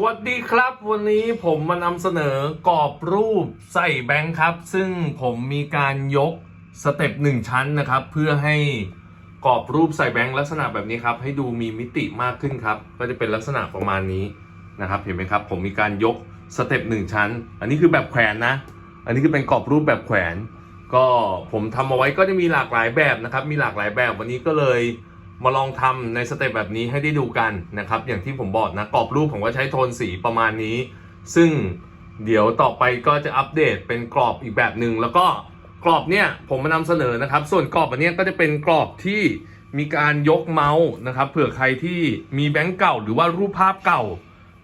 สวัสดีครับวันนี้ผมมานำเสนอกรอบรูปใส่แบงค์ครับ ซึ่งผมมีการยกสเต็ปหนึ่งชั้นนะครับ เพื่อให้กรอบรูปใส่แบงค์ลักษณะแบบนี้ครับ ให้ดูมีมิติมากขึ้นครับ ก็จะเป็นลักษณะประมาณนี้นะครับ เห็นไหมครับ ผมมีการยกสเต็ปหนึ่งชั้น อันนี้คือแบบแขวนนะ อันนี้คือเป็นกรอบรูปแบบแขวน ก็ผมทำเอาไว้ก็จะมีหลากหลายแบบนะครับ มีหลากหลายแบบวันนี้ก็เลย มาลองทำในสเต็ปแบบนี้ให้ได้ดูกันนะครับ อย่างที่ผมบอกนะกรอบรูปผมก็ใช้โทนสีประมาณนี้ ซึ่งเดี๋ยวต่อไปก็จะอัปเดตเป็นกรอบอีกแบบหนึ่งแล้วก็กรอบเนี่ยผมมานำเสนอนะครับ ส่วนกรอบอันนี้ก็จะเป็นกรอบที่มีการยกเมาส์นะครับ เผื่อใครที่มีแบงก์เก่าหรือว่ารูปภาพเก่า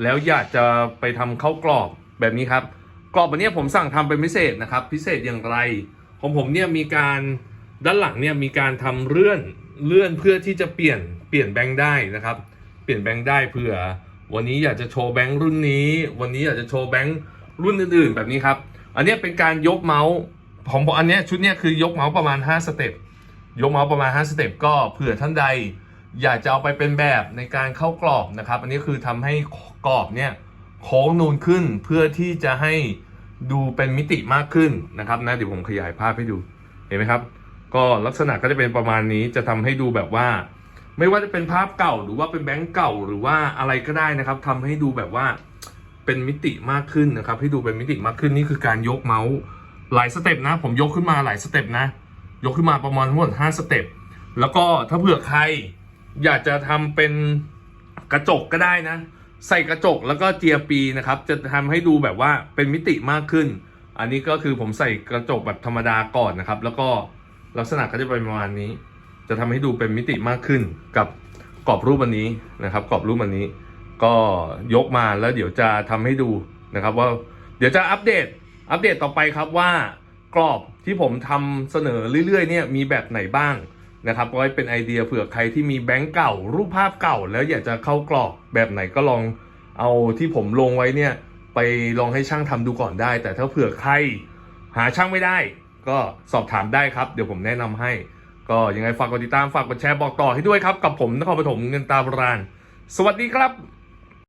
แล้วอยากจะไปทำเข้ากรอบแบบนี้ครับกรอบอันนี้ผมสั่งทำเป็นพิเศษนะครับ พิเศษอย่างไรของผมเนี่ยมีการด้านหลังเนี่ยมีการทำเลื่อน เลื่อนเพื่อที่จะเปลี่ยนเปลี่ยนแบงค์ได้นะครับ เปลี่ยนแบงค์ได้เผื่อ วันนี้อยากจะโชว์แบงค์รุ่นนี้ วันนี้อยากจะโชว์แบงค์รุ่นอื่นๆ แบบนี้ครับ อันนี้เป็นการยกเมาส์ของผมอันนี้ชุดนี้คือยกเมาส์ประมาณ 5 สเต็ปยกเมาส์ประมาณ 5 สเต็ปก็เผื่อท่านใด อยากจะเอาไปเป็นแบบในการเข้ากรอบนะครับ อันนี้คือทำให้กรอบเนี่ยโค้งนูนขึ้นเพื่อที่จะให้ดูเป็นมิติมากขึ้นนะครับนะเดี๋ยวผมขยายภาพให้ดูเห็นไหมครับ ก็ลักษณะก็จะเป็นประมาณนี้จะทำให้ดูแบบว่า ไม่ว่าจะเป็นภาพเก่าหรือว่าเป็นแบงค์เก่าหรือว่าอะไรก็ได้นะครับทำให้ดูแบบว่าเป็นมิติมากขึ้นนะครับ ให้ดูเป็นมิติมากขึ้นนี่คือการยกเมาส์หลายสเต็ปนะ ผมยกขึ้นมาหลายสเต็ปนะ ยกขึ้นมาประมาณทั้งหมด5สเต็ปแล้วก็ถ้าเผื่อใครอยากจะทำเป็นกระจกก็ได้นะ ใส่กระจกแล้วก็เจียปีนะครับ จะทำให้ดูแบบว่าเป็นมิติมากขึ้น อันนี้ก็คือผมใส่กระจกแบบธรรมดาก่อนนะครับ แล้วก็ ลักษณะก็จะเป็นประมาณนี้ จะทำให้ดูเป็นมิติมากขึ้นกับกรอบรูปอันนี้นะครับ กรอบรูปอันนี้ ก็ยกมาแล้วเดี๋ยวจะทำให้ดูนะครับ ว่าเดี๋ยวจะอัปเดตอัปเดตต่อไปครับว่ากรอบที่ผมทำเสนอเรื่อยๆเนี่ยมีแบบไหนบ้างนะครับไว้เป็นไอเดียเผื่อใครที่มีแบงก์เก่า รูปภาพเก่า แล้วอยากจะเข้ากรอบแบบไหนก็ลองเอาที่ผมลงไว้เนี่ยไปลองให้ช่างทำดูก่อนได้ แต่ถ้าเผื่อใครหาช่างไม่ได้ ก็สอบถามได้ครับ เดี๋ยวผมแนะนำให้ ก็ยังไงฝากกดติดตามฝากกดแชร์บอกต่อให้ด้วยครับ กับผมนครปฐมเงินตาโบราณ สวัสดีครับ